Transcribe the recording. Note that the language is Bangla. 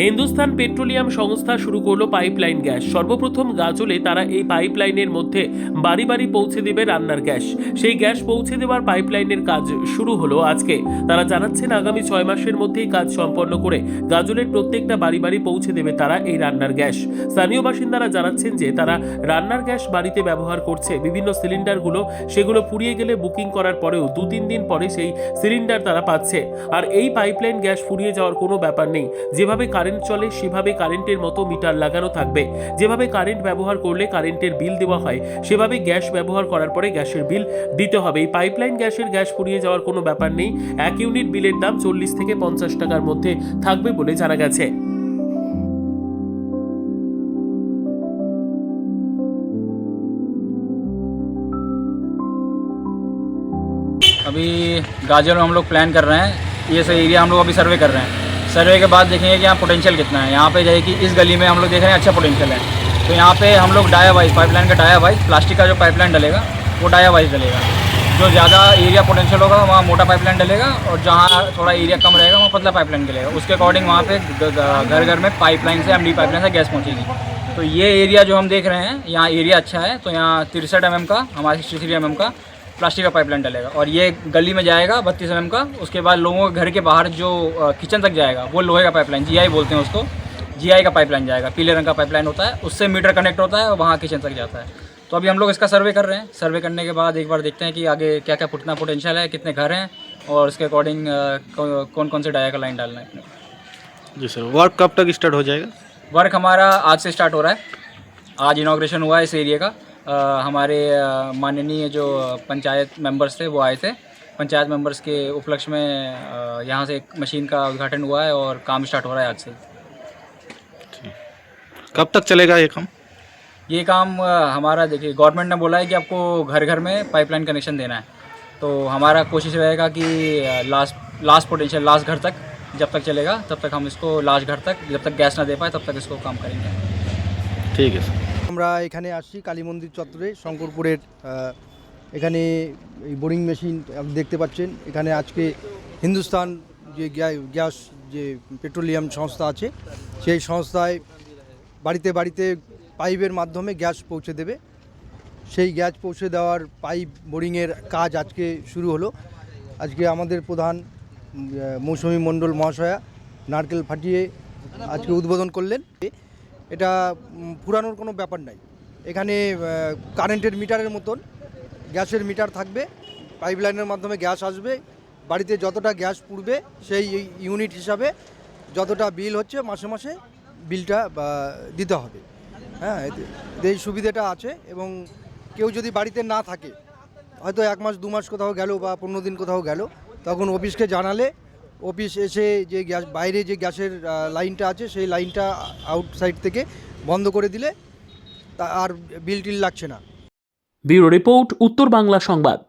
হিন্দুস্তান পেট্রোলিয়াম সংস্থা শুরু করল পাইপলাইন গ্যাস। সর্বপ্রথম গাজলে তারা এই পাইপলাইনের মধ্যে বাড়ি বাড়ি পৌঁছে দেবে রান্নার গ্যাস। সেই গ্যাস পৌঁছে দেওয়ার পাইপলাইনের কাজ শুরু হলো আজকে। তারা জানাচ্ছেন আগামী ছয় মাসের মধ্যেই কাজ সম্পন্ন করে গাজলের প্রত্যেকটা বাড়ি বাড়ি পৌঁছে দেবে তারা এই রান্নার গ্যাস। স্থানীয় বাসিন্দারা জানাচ্ছেন যে তারা রান্নার গ্যাস বাড়িতে ব্যবহার করছে। বিভিন্ন সিলিন্ডারগুলো সেগুলো ফুরিয়ে গেলে বুকিং করার পরেও দু তিন দিন পরে সেই সিলিন্ডার তারা পাচ্ছে। আর এই পাইপলাইন গ্যাস ফুরিয়ে যাওয়ার কোনো ব্যাপার নেই। যেভাবে কারেন্ট চলে সেভাবে কারেন্টের মতো মিটার লাগানো থাকবে যেভাবে কারেন্ট ব্যবহার করলে কারেন্টের বিল দেওয়া হয় সেভাবে গ্যাস ব্যবহার করার পরে গ্যাসের বিল দিতে হবে এই পাইপলাইন গ্যাসের গ্যাস ফুরিয়ে যাওয়ার কোনো ব্যাপার নেই এক ইউনিট বিলের দাম চল্লিশ থেকে পঞ্চাশ টাকার মধ্যে থাকবে বলে জানা গেছে अभी गाजर में हम लोग प्लान कर रहे हैं ये सब एरिया हम लोग अभी सर्वे कर रहे हैं सर्वे के बाद देखेंगे कि यहाँ पोटेंशियल कितना है। यहाँ पे जो है कि इस गली में हम लोग देख रहे हैं अच्छा पोटेंशियल है। तो यहाँ पे हम लोग डाया वाइज पाइपलाइन का डाया वाइज, प्लास्टिक का जो पाइपलाइन डलेगा, वो डाया वाइज डलेगा। जो ज़्यादा एरिया पोटेंशियल होगा, वहाँ मोटा पाइपलाइन डलेगा और जहाँ थोड़ा एरिया कम रहेगा, वहाँ पतला पाइपलाइन डलेगा उसके अकॉर्डिंग वहाँ पे घर घर में पाइपलाइन से एमडी पाइपलाइन से गैस पहुँचेगी। तो ये एरिया जो हम देख रहे हैं, यहाँ एरिया अच्छा है। तो यहाँ तिरसठ एम का, हमारा सिक्सटी थ्री एम का प्लास्टिक का पाइपलाइन डलेगा और ये गली में जाएगा बत्तीस एम का उसके बाद लोगों के घर के बाहर जो किचन तक जाएगा वो लोहे का पाइपलाइन जीआई बोलते हैं उसको जीआई का पाइपलाइन जाएगा पीले रंग का पाइपलाइन होता है उससे मीटर कनेक्ट होता है और वहाँ किचन तक जाता है। तो अभी हम लोग इसका सर्वे कर रहे हैं। सर्वे करने के बाद एक बार देखते हैं कि आगे क्या क्या कितना पोटेंशियल है कितने घर हैं और उसके अकॉर्डिंग कौन कौन से डाया का लाइन डालना है जी सर वर्क कब तक स्टार्ट हो जाएगा? वर्क हमारा आज से स्टार्ट हो रहा है। आज इनाग्रेशन हुआ है इस एरिया का। हमारे माननीय जो पंचायत मेंबर्स थे वो आए थे। पंचायत मेंबर्स के उपलक्ष्य में यहाँ से एक मशीन का उद्घाटन हुआ है और काम स्टार्ट हो रहा है आज से। कब तक चलेगा ये काम? ये काम हमारा देखिए गवर्नमेंट ने बोला है कि आपको घर घर में पाइपलाइन कनेक्शन देना है। तो हमारा कोशिश रहेगा कि लास्ट लास्ट पोटेंशियल लास्ट घर तक जब तक चलेगा तब तक हम इसको लास्ट घर तक जब तक गैस ना दे पाए तब तक इसको काम करेंगे। ठीक है सर। আমরা এখানে আসছি কালী মন্দির চত্বরে, শঙ্করপুরের এখানে এই বোরিং মেশিন আপনি দেখতে পাচ্ছেন। এখানে আজকে হিন্দুস্তান যে গ্যা- গ্যাস যে পেট্রোলিয়াম সংস্থা আছে, সেই সংস্থায় বাড়িতে বাড়িতে পাইপের মাধ্যমে গ্যাস পৌঁছে দেবে। সেই গ্যাস পৌঁছে দেওয়ার পাইপ বোরিংয়ের কাজ আজকে শুরু হলো। আজকে আমাদের প্রধান মৌসুমী মণ্ডল মহাশয়া নারকেল ফাটিয়ে আজকে উদ্বোধন করলেন। এটা পুরানোর কোনো ব্যাপার নাই। এখানে কারেন্টের মিটারের মতন গ্যাসের মিটার থাকবে পাইপলাইনের মাধ্যমে গ্যাস আসবে, বাড়িতে যতটা গ্যাস পুড়বে, সেই ইউনিট হিসাবে যতটা বিল হচ্ছে মাসে মাসে বিলটা দিতে হবে। হ্যাঁ এই সুবিধাটা আছে এবং কেউ যদি বাড়িতে না থাকে, হয়তো এক মাস, দু মাস কোথাও গেল বা পনেরো দিন কোথাও গেল, তখন অফিসকে জানালে অফিস এসে যে গ্যাস, বাইরে যে গ্যাসের লাইনটা আছে, সেই লাইনটা আউটসাইড থেকে বন্ধ করে দিলে আর বিল টিল লাগছে না। ব্যুরো রিপোর্ট, উত্তর বাংলা সংবাদ।